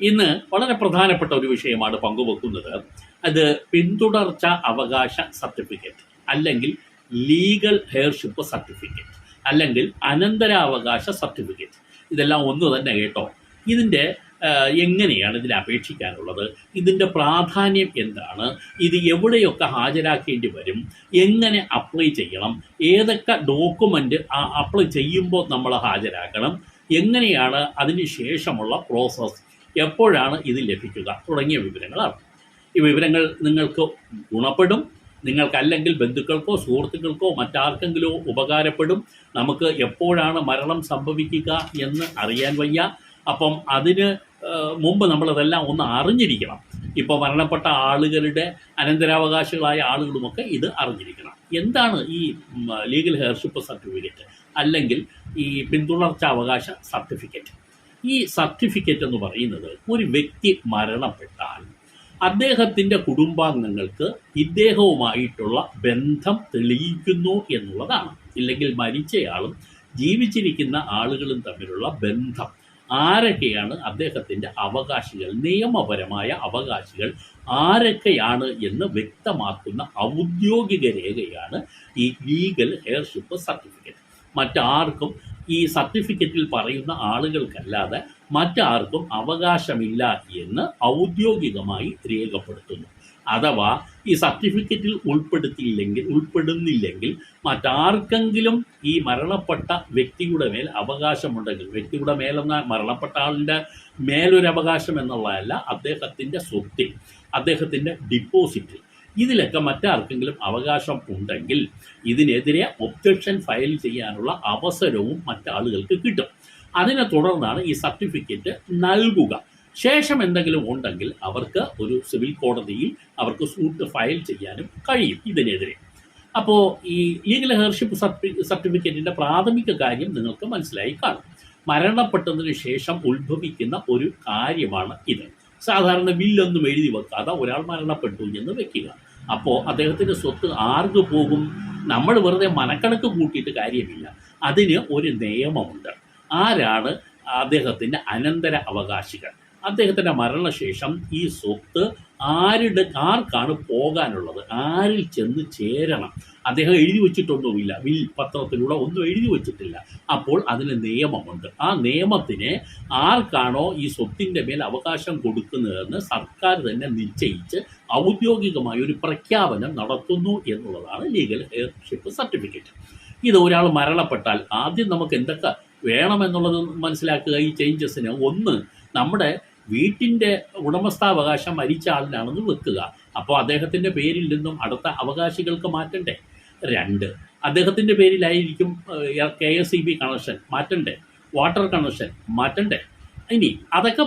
ഇന്ന് വളരെ പ്രധാനപ്പെട്ട ഒരു വിഷയമാണ് പങ്കുവെക്കുന്നത്. അത് പിന്തുടർച്ച അവകാശ സർട്ടിഫിക്കറ്റ് അല്ലെങ്കിൽ ലീഗൽ ഹെയർഷിപ്പ് സർട്ടിഫിക്കറ്റ് അല്ലെങ്കിൽ അനന്തരാവകാശ സർട്ടിഫിക്കറ്റ്. ഇതെല്ലാം ഒന്ന് തന്നെ കേട്ടോ. ഇതിന്റെ എങ്ങനെയാണ് ഇതിൽ അപേക്ഷിക്കാനുള്ളത്? ഇതിന്റെ പ്രാധാന്യം എന്താണ്? ഇത് എവിടെയൊക്കെ ഹാജരാക്കേണ്ടി വരും? എങ്ങനെ അപ്ലൈ ചെയ്യണം? ഏതൊക്കെ ഡോക്യുമെന്റ് അപ്ലൈ ചെയ്യുമ്പോൾ നമ്മൾ ഹാജരാക്കണം? എങ്ങനെയാണ് അതിന് ശേഷമുള്ള പ്രോസസ്സ്? എപ്പോഴാണ് ഇത് ലഭിക്കുക? തുടങ്ങിയ വിവരങ്ങളാണ്. ഈ വിവരങ്ങൾ നിങ്ങൾക്ക് ഗുണപ്പെടും. നിങ്ങൾക്കല്ലെങ്കിൽ ബന്ധുക്കൾക്കോ സുഹൃത്തുക്കൾക്കോ മറ്റാർക്കെങ്കിലോ ഉപകാരപ്പെടും. നമുക്ക് എപ്പോഴാണ് മരണം സംഭവിക്കുക എന്ന് അറിയാൻ വയ്യ. അപ്പം അതിന് മുമ്പ് നമ്മളതെല്ലാം ഒന്ന് അറിഞ്ഞിരിക്കണം. ഇപ്പോൾ മരണപ്പെട്ട ആളുകളുടെ അനന്തരാവകാശികളായ ആളുകളുമൊക്കെ ഇത് അറിഞ്ഞിരിക്കണം. എന്താണ് ഈ ലീഗൽ ഹെയർഷിപ്പ് സർട്ടിഫിക്കറ്റ്? അല്ലെങ്കിൽ ഈ പിന്തുടർച്ച അവകാശ സർട്ടിഫിക്കറ്റ്? ഈ സർട്ടിഫിക്കറ്റ് എന്ന് പറയുന്നത് ഒരു വ്യക്തി മരണപ്പെട്ടാൽ അദ്ദേഹത്തിന്റെ കുടുംബാംഗങ്ങൾക്ക് ഇദ്ദേഹവുമായിട്ടുള്ള ബന്ധം തെളിയിക്കുന്നു എന്നുള്ളതാണ്. ഇല്ലെങ്കിൽ മരിച്ചയാളും ജീവിച്ചിരിക്കുന്ന ആളുകളും തമ്മിലുള്ള ബന്ധം. ആരൊക്കെയാണ് അദ്ദേഹത്തിന്റെ അവകാശികൾ? നിയമപരമായ അവകാശികൾ ആരൊക്കെയാണ് എന്ന് വ്യക്തമാക്കുന്ന ഔദ്യോഗിക രേഖയാണ് ഈ ലീഗൽ ഹെയർഷിപ്പ് സർട്ടിഫിക്കറ്റ് മറ്റാർക്കും ഈ സർട്ടിഫിക്കറ്റിൽ പറയുന്ന ആളുകൾക്കല്ലാതെ മറ്റാർക്കും അവകാശമില്ല എന്ന് ഔദ്യോഗികമായി രേഖപ്പെടുത്തുന്നു. അഥവാ ഈ സർട്ടിഫിക്കറ്റിൽ ഉൾപ്പെടുത്തിയില്ലെങ്കിൽ ഉൾപ്പെടുന്നില്ലെങ്കിൽ മറ്റാർക്കെങ്കിലും ഈ മരണപ്പെട്ട വ്യക്തിയുടെ മേൽ അവകാശമുണ്ടെങ്കിൽ വ്യക്തിയുടെ മേലെന്ന മരണപ്പെട്ട ആളിന്റെ മേലൊരു അവകാശം എന്നുള്ളതല്ല അദ്ദേഹത്തിന്റെ സ്വത്തിൽ അദ്ദേഹത്തിന്റെ ഡിപ്പോസിറ്റിൽ ഇതിലൊക്കെ മറ്റാർക്കെങ്കിലും അവകാശം ഉണ്ടെങ്കിൽ ഇതിനെതിരെ ഒബ്ജക്ഷൻ ഫയൽ ചെയ്യാനുള്ള അവസരവും മറ്റാളുകൾക്ക് കിട്ടും. അതിനെ തുടർന്നാണ് ഈ സർട്ടിഫിക്കറ്റ് നൽകുക. ശേഷം എന്തെങ്കിലും ഉണ്ടെങ്കിൽ അവർക്ക് ഒരു സിവിൽ കോടതിയിൽ അവർക്ക് സൂട്ട് ഫയൽ ചെയ്യാനും കഴിയും ഇതിനെതിരെ. അപ്പോൾ ഈ ലീഗൽ ഹെയർഷിപ്പ് സർട്ടിഫിക്കറ്റിന്റെ പ്രാഥമിക കാര്യം നിങ്ങൾക്ക് മനസ്സിലായി കാണും. മരണപ്പെട്ടതിന് ശേഷം ഉത്ഭവിക്കുന്ന ഒരു കാര്യമാണ് ഇത്. സാധാരണ ബില്ലൊന്നും എഴുതി വെക്കാതെ ഒരാൾ മരണപ്പെട്ടു എന്ന് വെക്കുക. അപ്പോൾ അദ്ദേഹത്തിന്റെ സ്വത്ത് ആർക്ക് പോകും? നമ്മൾ വെറുതെ മനക്കണക്ക് കൂട്ടിയിട്ട് കാര്യമില്ല. അതിന് ഒരു നിയമമുണ്ട്. ആരാണ് അദ്ദേഹത്തിന്റെ അനന്തര അവകാശികൾ? അദ്ദേഹത്തിന്റെ മരണശേഷം ഈ സ്വത്ത് ആരുടെ ആർക്കാണ് പോകാനുള്ളത്? ആരിൽ ചെന്ന് ചേരണം? അദ്ദേഹം എഴുതി വച്ചിട്ടൊന്നുമില്ല. വിൽ പത്രത്തിലൂടെ ഒന്നും എഴുതി വെച്ചിട്ടില്ല. അപ്പോൾ അതിന് നിയമമുണ്ട്. ആ നിയമത്തിന് ആർക്കാണോ ഈ സ്വത്തിന്റെ മേൽ അവകാശം കൊടുക്കുന്നതെന്ന് സർക്കാർ തന്നെ നിശ്ചയിച്ച് ഔദ്യോഗികമായ ഒരു പ്രഖ്യാപനം നടത്തുന്നു എന്നുള്ളതാണ് ലീഗൽ ഹെയർഷിപ്പ് സർട്ടിഫിക്കറ്റ്. ഇത് ഒരാൾ മരണപ്പെട്ടാൽ ആദ്യം നമുക്ക് എന്തൊക്കെ വേണമെന്നുള്ളത് മനസ്സിലാക്കുക ഈ ചേഞ്ചസിന് ഒന്ന് നമ്മുടെ വീട്ടിന്റെ ഉടമസ്ഥാവകാശം മരിച്ച ആളിനാണെന്ന് വെക്കുക. അപ്പോൾ അദ്ദേഹത്തിന്റെ പേരിൽ നിന്നും അടുത്ത അവകാശികൾക്ക് മാറ്റണ്ടേ? രണ്ട്. അദ്ദേഹത്തിന്റെ പേരിലായിരിക്കും K S E B connection മാറ്റണ്ടേ? Water connection മാറ്റണ്ടേ? ഇനി അതൊക്കെ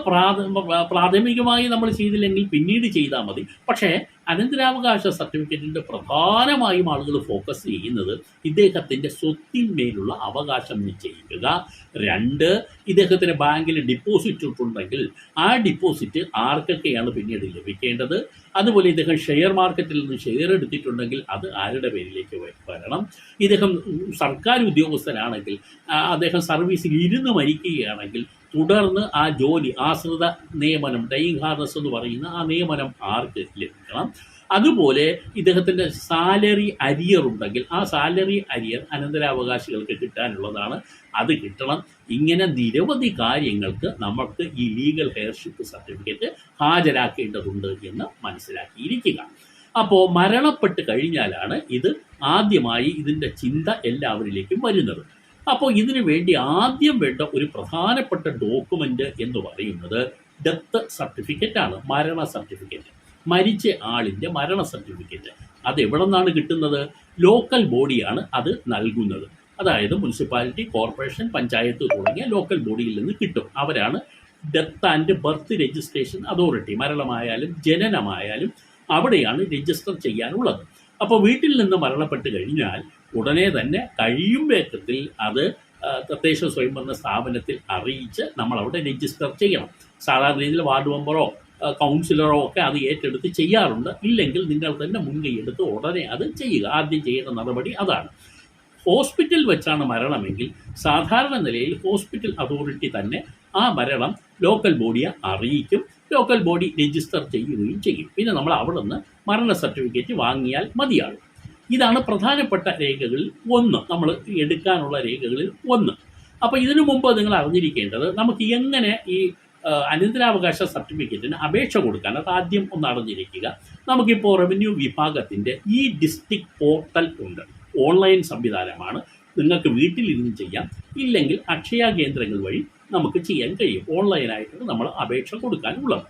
പ്രാഥമികമായി നമ്മൾ ചെയ്തില്ലെങ്കിൽ പിന്നീട് ചെയ്താൽ മതി. പക്ഷേ അനന്തരാവകാശ സർട്ടിഫിക്കറ്റിന്റെ പ്രധാനമായും ആളുകൾ ഫോക്കസ് ചെയ്യുന്നത് ഇദ്ദേഹത്തിന്റെ സ്വത്തിന്മേലുള്ള അവകാശം നിശ്ചയിക്കുക രണ്ട് ഇദ്ദേഹത്തിന് ബാങ്കിൽ ഡിപ്പോസിറ്റ് ഇട്ടുണ്ടെങ്കിൽ ആ ഡിപ്പോസിറ്റ് ആർക്കൊക്കെയാണ് പിന്നീട് ലഭിക്കേണ്ടത്? അതുപോലെ ഇദ്ദേഹം ഷെയർ മാർക്കറ്റിൽ നിന്ന് ഷെയർ എടുത്തിട്ടുണ്ടെങ്കിൽ അത് ആരുടെ പേരിലേക്ക് വരണം? ഇദ്ദേഹം സർക്കാർ ഉദ്യോഗസ്ഥനാണെങ്കിൽ അദ്ദേഹം സർവീസിൽ ഇരുന്ന് മരിക്കുകയാണെങ്കിൽ തുടർന്ന് ആ ജോലി ആശ്രിത നിയമനം ഡൈയിങ് ഹാർനസ് എന്ന് പറയുന്ന ആ നിയമനം ആർക്ക് ലഭിക്കണം? അതുപോലെ ഇദ്ദേഹത്തിന്റെ സാലറി അരിയർ ഉണ്ടെങ്കിൽ ആ സാലറി അരിയർ അനന്തരാവകാശികൾക്ക് കിട്ടാനുള്ളതാണ്. അത് കിട്ടണം. ഇങ്ങനെ നിരവധി കാര്യങ്ങൾക്ക് നമുക്ക് ഈ ലീഗൽ ഹെയർഷിപ്പ് സർട്ടിഫിക്കറ്റ് ഹാജരാക്കേണ്ടതുണ്ട് എന്ന് മനസ്സിലാക്കിയിരിക്കുക. അപ്പോൾ മരണപ്പെട്ട് കഴിഞ്ഞാലാണ് ഇത് ആദ്യമായി ഇതിന്റെ ചിന്ത എല്ലാവരിലേക്കും വരുന്നത്. അപ്പോൾ ഇതിനു വേണ്ടി ആദ്യം വേണ്ട ഒരു പ്രധാനപ്പെട്ട ഡോക്യുമെന്റ് എന്ന് പറയുന്നത് ഡെത്ത് സർട്ടിഫിക്കറ്റാണ് മരണ സർട്ടിഫിക്കറ്റ്. മരിച്ച ആളിന്റെ മരണ സർട്ടിഫിക്കറ്റ്. അത് എവിടെ നിന്നാണ് കിട്ടുന്നത്? ലോക്കൽ ബോഡിയാണ് അത് നൽകുന്നത്. അതായത് മുനിസിപ്പാലിറ്റി കോർപ്പറേഷൻ പഞ്ചായത്ത് തുടങ്ങിയ ലോക്കൽ ബോഡിയിൽ നിന്ന് കിട്ടും. അവരാണ് death and birth registration authority. മരണമായാലും ജനനമായാലും അവിടെയാണ് രജിസ്റ്റർ ചെയ്യാനുള്ളത്. അപ്പോൾ വീട്ടിൽ നിന്ന് മരണപ്പെട്ട് കഴിഞ്ഞാൽ ഉടനെ തന്നെ കഴിയും വേഗത്തിൽ അത് തദ്ദേശ സ്വയംഭരണ സ്ഥാപനത്തിൽ അറിയിച്ച് നമ്മൾ അവിടെ രജിസ്റ്റർ ചെയ്യണം. സാധാരണ രീതിയിൽ വാർഡ് മെമ്പറോ കൗൺസിലറോ ഒക്കെ അത് ഏറ്റെടുത്ത് ചെയ്യാറുണ്ട്. ഇല്ലെങ്കിൽ നിങ്ങൾ തന്നെ മുൻകൈ എടുത്ത് ഉടനെ അത് ചെയ്യുക. ആദ്യം ചെയ്യേണ്ട നടപടി അതാണ്. ഹോസ്പിറ്റൽ വെച്ചാണ് മരണമെങ്കിൽ സാധാരണ നിലയിൽ ഹോസ്പിറ്റൽ അതോറിറ്റി തന്നെ ആ മരണം ലോക്കൽ ബോഡിയെ അറിയിക്കും. ലോക്കൽ ബോഡി രജിസ്റ്റർ ചെയ്യുകയും ചെയ്യും. പിന്നെ നമ്മൾ അവിടെ നിന്ന് മരണ സർട്ടിഫിക്കറ്റ് വാങ്ങിയാൽ മതിയാകും. ഇതാണ് പ്രധാനപ്പെട്ട രേഖകളിൽ ഒന്ന്. നമ്മൾ എടുക്കാനുള്ള രേഖകളിൽ ഒന്ന്. അപ്പോൾ ഇതിനു മുമ്പ് നിങ്ങൾ അറിഞ്ഞിരിക്കേണ്ടത് നമുക്ക് എങ്ങനെ ഈ അനന്തരാവകാശ സർട്ടിഫിക്കറ്റിന് അപേക്ഷ കൊടുക്കാൻ അത് ആദ്യം ഒന്ന് അറിഞ്ഞിരിക്കുക. നമുക്കിപ്പോൾ റവന്യൂ വിഭാഗത്തിന്റെ ഈ ഡിസ്ട്രിക്ട് പോർട്ടൽ ഉണ്ട്. ഓൺലൈൻ സംവിധാനമാണ്. നിങ്ങൾക്ക് വീട്ടിലിരുന്ന് ചെയ്യാം. ഇല്ലെങ്കിൽ അക്ഷയ കേന്ദ്രങ്ങൾ വഴി നമുക്ക് ചെയ്യാൻ കഴിയും. ഓൺലൈനായിട്ടാണ് നമ്മൾ അപേക്ഷ കൊടുക്കാനുള്ളത്.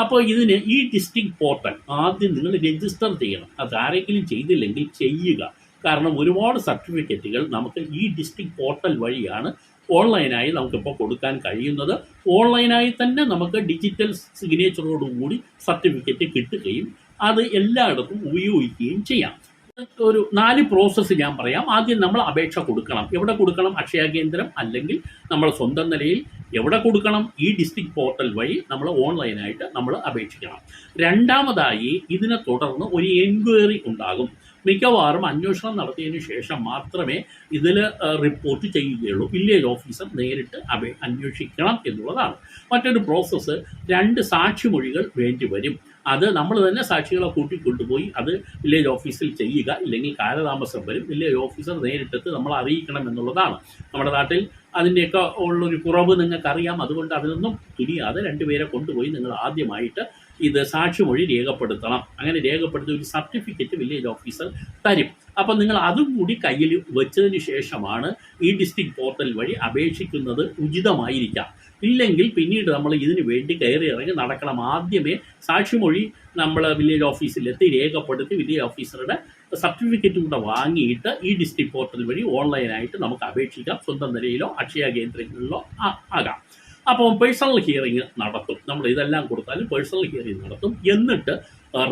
അപ്പോൾ ഇതിന് ഈ ഡിസ്ട്രിക്ട് പോർട്ടൽ ആദ്യം നിങ്ങൾ രജിസ്റ്റർ ചെയ്യണം. അത് ആരെങ്കിലും ചെയ്തില്ലെങ്കിൽ ചെയ്യുക. കാരണം ഒരുപാട് സർട്ടിഫിക്കറ്റുകൾ നമുക്ക് ഈ ഡിസ്ട്രിക്ട് പോർട്ടൽ വഴിയാണ് ഓൺലൈനായി നമുക്കിപ്പോൾ കൊടുക്കാൻ കഴിയുന്നത് ഓൺലൈനായി തന്നെ നമുക്ക് ഡിജിറ്റൽ സിഗ്നേച്ചറോടുകൂടി സർട്ടിഫിക്കറ്റ് കിട്ടുകയും അത് എല്ലായിടത്തും ഉപയോഗിക്കുകയും ചെയ്യാം. ഒരു നാല് പ്രോസസ്സ് ഞാൻ പറയാം. ആദ്യം നമ്മൾ അപേക്ഷ കൊടുക്കണം. എവിടെ കൊടുക്കണം? അക്ഷയ കേന്ദ്രം അല്ലെങ്കിൽ നമ്മൾ സ്വന്തം നിലയിൽ എവിടെ കൊടുക്കണം? ഈ ഡിസ്ട്രിക്ട് പോർട്ടൽ വഴി നമ്മൾ ഓൺലൈനായിട്ട് നമ്മൾ അപേക്ഷിക്കണം. രണ്ടാമതായി ഇതിനെ തുടർന്ന് ഒരു എൻക്വയറി ഉണ്ടാകും. മിക്കവാറും അന്വേഷണം നടത്തിയതിന് ശേഷം മാത്രമേ ഇതിൽ റിപ്പോർട്ട് ചെയ്യുകയുള്ളൂ. വില്ലേജ് ഓഫീസർ നേരിട്ട് അവയെ അന്വേഷിക്കണം എന്നുള്ളതാണ്. മറ്റൊരു പ്രോസസ്സ് രണ്ട് സാക്ഷിമൊഴികൾ വേണ്ടി വരും. അത് നമ്മൾ തന്നെ സാക്ഷികളെ കൂട്ടിക്കൊണ്ടുപോയി അത് വില്ലേജ് ഓഫീസിൽ ചെയ്യുക ഇല്ലെങ്കിൽ കാലതാമസം വരും. വില്ലേജ് ഓഫീസർ നേരിട്ടെത്തി നമ്മൾ അറിയിക്കണം എന്നുള്ളതാണ്. നമ്മുടെ നാട്ടിൽ അതിന്റെയൊക്കെ ഉള്ളൊരു കുറവ് നിങ്ങൾക്കറിയാം. അതുകൊണ്ട് അതിനൊന്നും തുനിയാതെ രണ്ടുപേരെ കൊണ്ടുപോയി നിങ്ങൾ ആദ്യമായിട്ട് ഇത് സാക്ഷിമൊഴി രേഖപ്പെടുത്തണം. അങ്ങനെ രേഖപ്പെടുത്തി ഒരു സർട്ടിഫിക്കറ്റ് വില്ലേജ് ഓഫീസർ തരും. അപ്പം നിങ്ങൾ അതും കൂടി കയ്യിൽ വെച്ചതിന് ശേഷമാണ് ഈ ഡിസ്ട്രിക്ട് പോർട്ടൽ വഴി അപേക്ഷിക്കുന്നത് ഉചിതമായിരിക്കാം. ഇല്ലെങ്കിൽ പിന്നീട് നമ്മൾ ഇതിനു വേണ്ടി കയറി ഇറങ്ങി നടക്കണം. ആദ്യമേ സാക്ഷിമൊഴി നമ്മൾ വില്ലേജ് ഓഫീസിലെത്തി രേഖപ്പെടുത്തി വില്ലേജ് ഓഫീസറുടെ സർട്ടിഫിക്കറ്റ് കൂടെ വാങ്ങിയിട്ട് ഈ ഡിസ്ട്രിക്ട് പോർട്ടൽ വഴി ഓൺലൈനായിട്ട് നമുക്ക് അപേക്ഷിക്കാം. സ്വന്തം നിലയിലോ അക്ഷയ കേന്ദ്രങ്ങളിലോ ആകാം. അപ്പോൾ പേഴ്സണൽ ഹിയറിങ് നടത്തും. നമ്മൾ ഇതെല്ലാം കൊടുത്താലും പേഴ്സണൽ ഹിയറിങ് നടത്തും. എന്നിട്ട്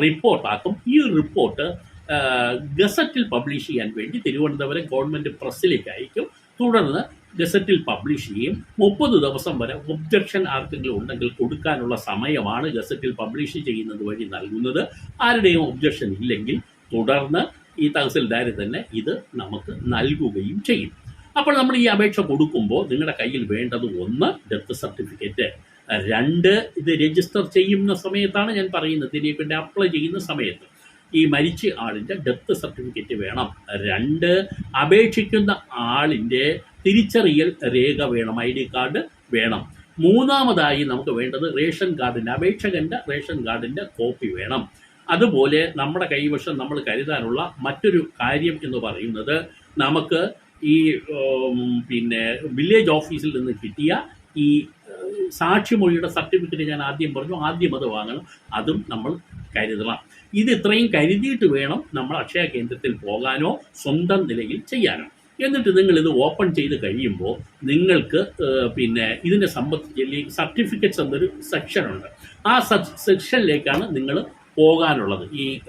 റിപ്പോർട്ടാക്കും ഈ റിപ്പോർട്ട് ഗസറ്റിൽ പബ്ലിഷ് ചെയ്യാൻ വേണ്ടി തിരുവനന്തപുരം ഗവൺമെന്റ് പ്രസ്സിലേക്ക് അയക്കും. തുടർന്ന് ഗസറ്റിൽ പബ്ലിഷ് ചെയ്യും. മുപ്പത് ദിവസം വരെ ഒബ്ജക്ഷൻ ആർക്കെങ്കിലും ഉണ്ടെങ്കിൽ കൊടുക്കാനുള്ള സമയമാണ് ഗസറ്റിൽ പബ്ലിഷ് ചെയ്യുന്നത് വഴി നൽകുന്നത്. ആരുടെയും ഒബ്ജക്ഷൻ ഇല്ലെങ്കിൽ തുടർന്ന് ഈ തഹസിൽദാരി തന്നെ ഇത് നമുക്ക് നൽകുകയും ചെയ്യും. അപ്പോൾ നമ്മൾ ഈ അപേക്ഷ കൊടുക്കുമ്പോൾ നിങ്ങളുടെ കയ്യിൽ വേണ്ടത് ഒന്ന് ഡെത്ത് സർട്ടിഫിക്കറ്റ് രണ്ട് ഇത് രജിസ്റ്റർ ചെയ്യുന്ന സമയത്താണ് ഞാൻ പറയുന്നത്. ഇതിനെ അപ്ലൈ ചെയ്യുന്ന സമയത്ത് ഈ മരിച്ച ആളിന്റെ ഡെത്ത് സർട്ടിഫിക്കറ്റ് വേണം. രണ്ട് അപേക്ഷിക്കുന്ന ആളിന്റെ തിരിച്ചറിയൽ രേഖ വേണം. ഐ ഡി കാർഡ് വേണം. മൂന്നാമതായി നമുക്ക് വേണ്ടത് റേഷൻ കാർഡിന്റെ അപേക്ഷകന്റെ റേഷൻ കാർഡിന്റെ കോപ്പി വേണം. അതുപോലെ നമ്മുടെ കൈവശം നമ്മൾ കരുതാനുള്ള മറ്റൊരു കാര്യം എന്ന് പറയുന്നത് നമുക്ക് ഈ പിന്നെ വില്ലേജ് ഓഫീസിൽ നിന്ന് കിട്ടിയ ഈ സാക്ഷിമൊഴിയുടെ സർട്ടിഫിക്കറ്റ് ഞാൻ ആദ്യം പറഞ്ഞു. ആദ്യം അത് വാങ്ങണം. അതും നമ്മൾ കരുതണം. ഇത് ഇത്രയും കരുതിയിട്ട് വേണം നമ്മൾ അക്ഷയ കേന്ദ്രത്തിൽ പോകാനോ സ്വന്തം നിലയിൽ ചെയ്യാനോ. എന്നിട്ട് നിങ്ങൾ ഇത് ഓപ്പൺ ചെയ്ത് കഴിയുമ്പോൾ നിങ്ങൾക്ക് പിന്നെ ഇതിനെ സംബന്ധിച്ച് സർട്ടിഫിക്കറ്റ്സ് എന്നൊരു സെക്ഷനുണ്ട് ആ സെക്ഷനിലേക്കാണ് നിങ്ങൾ പോകാനുള്ളത്. ഈ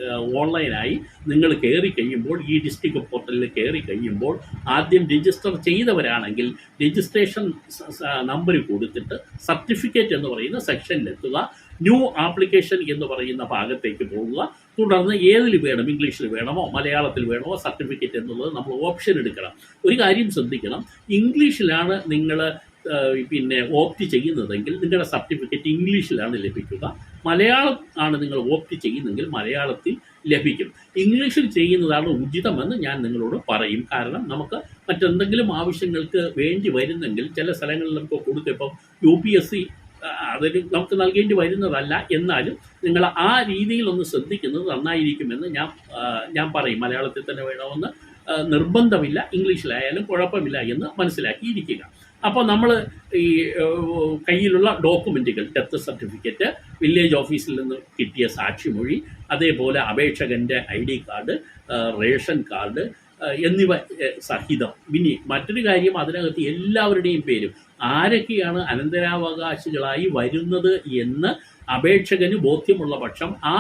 ഓൺലൈനായി നിങ്ങൾ കയറി കഴിയുമ്പോൾ ഈ ഡിസ്ട്രിക്ട് പോർട്ടലിൽ കയറി കഴിയുമ്പോൾ ആദ്യം രജിസ്റ്റർ ചെയ്തവരാണെങ്കിൽ രജിസ്ട്രേഷൻ നമ്പർ കൊടുത്തിട്ട് സർട്ടിഫിക്കറ്റ് എന്ന് പറയുന്ന സെക്ഷനിലെത്തുക ന്യൂ ആപ്ലിക്കേഷൻ എന്ന് പറയുന്ന ഭാഗത്തേക്ക് പോകുക തുടർന്ന് ഏതിൽ വേണം? ഇംഗ്ലീഷിൽ വേണമോ? മലയാളത്തിൽ വേണമോ? സർട്ടിഫിക്കറ്റ് എന്നുള്ളത് നമ്മൾ ഓപ്ഷൻ എടുക്കണം. ഒരു കാര്യം ശ്രദ്ധിക്കണം. ഇംഗ്ലീഷിലാണ് നിങ്ങൾ പിന്നെ ഓപ്റ്റ് ചെയ്യുന്നതെങ്കിൽ നിങ്ങളുടെ സർട്ടിഫിക്കറ്റ് ഇംഗ്ലീഷിലാണ് ലഭിക്കുക. മലയാളം ആണ് നിങ്ങൾ ഓപ്റ്റ് ചെയ്യുന്നതെങ്കിൽ മലയാളത്തിൽ ലഭിക്കും. ഇംഗ്ലീഷിൽ ചെയ്യുന്നതാണ് ഉചിതമെന്ന് ഞാൻ നിങ്ങളോട് പറയും. കാരണം നമുക്ക് മറ്റെന്തെങ്കിലും ആവശ്യങ്ങൾക്ക് വേണ്ടി വരുന്നെങ്കിൽ ചില സ്ഥലങ്ങളിൽ നമുക്ക് ഇപ്പം യു പി എസ് സി അതൊരു നമുക്ക് നൽകേണ്ടി വരുന്നതല്ല. എന്നാലും നിങ്ങൾ ആ രീതിയിൽ ഒന്ന് ശ്രദ്ധിക്കുന്നത് നന്നായിരിക്കുമെന്ന് ഞാൻ ഞാൻ പറയും. മലയാളത്തിൽ തന്നെ വേണമെന്ന് നിർബന്ധമില്ല. ഇംഗ്ലീഷിലായാലും കുഴപ്പമില്ല എന്ന് മനസ്സിലാക്കിയിരിക്കുക. അപ്പോൾ നമ്മൾ ഈ കയ്യിലുള്ള ഡോക്യുമെന്റുകൾ ഡെത്ത് സർട്ടിഫിക്കറ്റ് വില്ലേജ് ഓഫീസിൽ നിന്ന് കിട്ടിയ സാക്ഷിമൊഴി അതേപോലെ അപേക്ഷകന്റെ I D card ration card എന്നിവ സഹിതം. ഇനി മറ്റൊരു കാര്യം അതിനകത്ത് എല്ലാവരുടെയും പേരും. ആരൊക്കെയാണ് അനന്തരാവകാശികളായി വരുന്നത് എന്ന് അപേക്ഷകന് ബോധ്യമുള്ള പക്ഷം ആ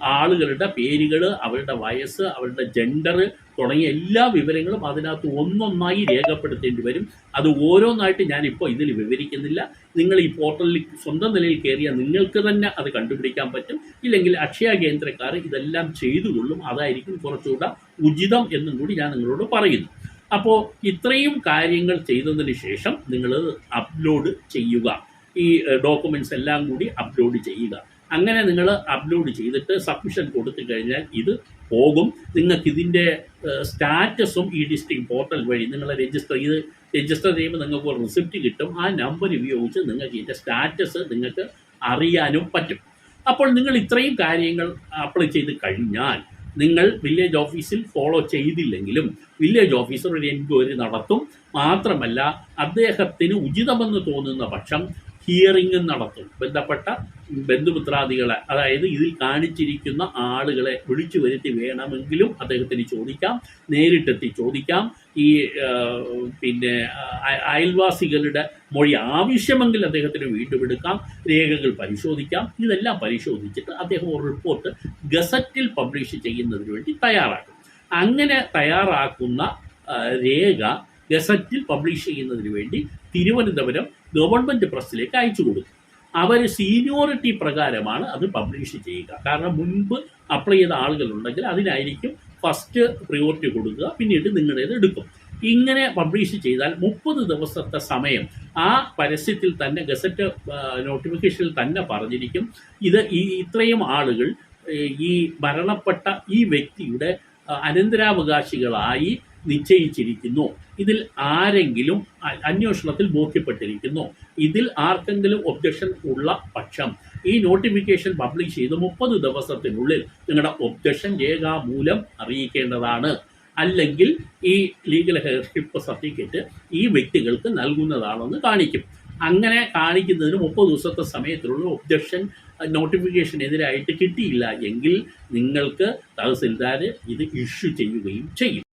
ആളുകളുടെ പേരുകൾ അവരുടെ വയസ്സ് അവരുടെ ജെൻഡർ തുടങ്ങിയ എല്ലാ വിവരങ്ങളും അതിനകത്ത് ഒന്നൊന്നായി രേഖപ്പെടുത്തേണ്ടി വരും. അത് ഓരോന്നായിട്ട് ഞാനിപ്പോൾ ഇതിൽ വിവരിക്കുന്നില്ല. നിങ്ങൾ ഈ പോർട്ടലിൽ സ്വന്തം നിലയിൽ കയറിയാൽ നിങ്ങൾക്ക് തന്നെ അത് കണ്ടുപിടിക്കാൻ പറ്റും. ഇല്ലെങ്കിൽ അക്ഷയ കേന്ദ്രക്കാർ ഇതെല്ലാം ചെയ്തുകൊള്ളും. അതായിരിക്കും കുറച്ചുകൂടെ ഉചിതം എന്നും കൂടി ഞാൻ നിങ്ങളോട് പറയുന്നു. അപ്പോൾ ഇത്രയും കാര്യങ്ങൾ ചെയ്തതിന് ശേഷം നിങ്ങൾ അപ്ലോഡ് ചെയ്യുക. ഈ ഡോക്യുമെന്റ്സ് എല്ലാം കൂടി അപ്ലോഡ് ചെയ്യുക. അങ്ങനെ നിങ്ങൾ അപ്ലോഡ് ചെയ്തിട്ട് സബ്മിഷൻ കൊടുത്തു കഴിഞ്ഞാൽ ഇത് പോകും. നിങ്ങൾക്ക് ഇതിന്റെ സ്റ്റാറ്റസും ഈ ഡിസ്ട്രിക്ട് പോർട്ടൽ വഴി നിങ്ങൾ രജിസ്റ്റർ ചെയ്ത് രജിസ്റ്റർ ചെയ്യുമ്പോൾ നിങ്ങൾക്ക് ഒരു റിസിപ്റ്റ് കിട്ടും. ആ നമ്പർ ഉപയോഗിച്ച് നിങ്ങൾക്ക് ഇതിന്റെ സ്റ്റാറ്റസ് നിങ്ങൾക്ക് അറിയാനും പറ്റും. അപ്പോൾ നിങ്ങൾ ഇത്രയും കാര്യങ്ങൾ അപ്ലൈ ചെയ്ത് കഴിഞ്ഞാൽ നിങ്ങൾ വില്ലേജ് ഓഫീസിൽ ഫോളോ ചെയ്തില്ലെങ്കിലും വില്ലേജ് ഓഫീസർ ഒരു എൻക്വയറി നടത്തും. മാത്രമല്ല അദ്ദേഹത്തിന് ഉചിതമെന്ന് തോന്നുന്ന പക്ഷം ഹിയറിംഗും നടത്തും. ബന്ധപ്പെട്ട ബന്ധുമിത്രാദികളെ അതായത് ഇതിൽ കാണിച്ചിരിക്കുന്ന ആളുകളെ വിളിച്ചു വരുത്തി വേണമെങ്കിലും അദ്ദേഹത്തിന് ചോദിക്കാം നേരിട്ടെത്തി ചോദിക്കാം. ഈ പിന്നെ അയൽവാസികളുടെ മൊഴി ആവശ്യമെങ്കിൽ അദ്ദേഹത്തിന് വീണ്ടും എടുക്കാം രേഖകൾ പരിശോധിക്കാം. ഇതെല്ലാം പരിശോധിച്ചിട്ട് അദ്ദേഹം ഒരു റിപ്പോർട്ട് ഗസറ്റിൽ പബ്ലിഷ് ചെയ്യുന്നതിന് വേണ്ടി തയ്യാറാക്കും. അങ്ങനെ തയ്യാറാക്കുന്ന രേഖ ഗസറ്റിൽ പബ്ലിഷ് ചെയ്യുന്നതിന് വേണ്ടി തിരുവനന്തപുരം ഗവൺമെന്റ് പ്രസ്സിലേക്ക് അയച്ചു കൊടുക്കും അവർ സീനിയോറിറ്റി പ്രകാരമാണ് അത് പബ്ലിഷ് ചെയ്യുക. കാരണം മുൻപ് അപ്ലൈ ചെയ്ത ആളുകളുണ്ടെങ്കിൽ അതിനായിരിക്കും ഫസ്റ്റ് പ്രിയോറിറ്റി കൊടുക്കുക പിന്നീട് നിങ്ങളുടേത് എടുക്കും. ഇങ്ങനെ പബ്ലിഷ് ചെയ്താൽ മുപ്പത് ദിവസത്തെ സമയം ആ പരസ്യത്തിൽ തന്നെ ഗസറ്റ് നോട്ടിഫിക്കേഷനിൽ തന്നെ പറഞ്ഞിരിക്കും. ഇത് ഈ ഇത്രയും ആളുകൾ ഈ മരണപ്പെട്ട ഈ വ്യക്തിയുടെ അനന്തരാവകാശികളായി നിശ്ചയിച്ചിരിക്കുന്നു. ഇതിൽ ആരെങ്കിലും അന്വേഷണത്തിൽ ബോധ്യപ്പെട്ടിരിക്കുന്നു. ഇതിൽ ആർക്കെങ്കിലും ഒബ്ജക്ഷൻ ഉള്ള പക്ഷം. ഈ നോട്ടിഫിക്കേഷൻ പബ്ലിഷ് ചെയ്ത് മുപ്പത് ദിവസത്തിനുള്ളിൽ നിങ്ങളുടെ ഒബ്ജക്ഷൻ രേഖാമൂലം അറിയിക്കേണ്ടതാണ്. അല്ലെങ്കിൽ ഈ ലീഗൽ ഹെയർഷിപ്പ് സർട്ടിഫിക്കറ്റ് ഈ വ്യക്തികൾക്ക് നൽകുന്നതാണെന്ന് കാണിക്കും. അങ്ങനെ കാണിക്കുന്നതിന് മുപ്പത് ദിവസത്തെ സമയത്തിലുള്ള ഒബ്ജക്ഷൻ നോട്ടിഫിക്കേഷനെതിരായിട്ട് കിട്ടിയില്ല എങ്കിൽ നിങ്ങൾക്ക് തഹസിൽദാർ ഇത് ഇഷ്യൂ ചെയ്യുകയും ചെയ്യും.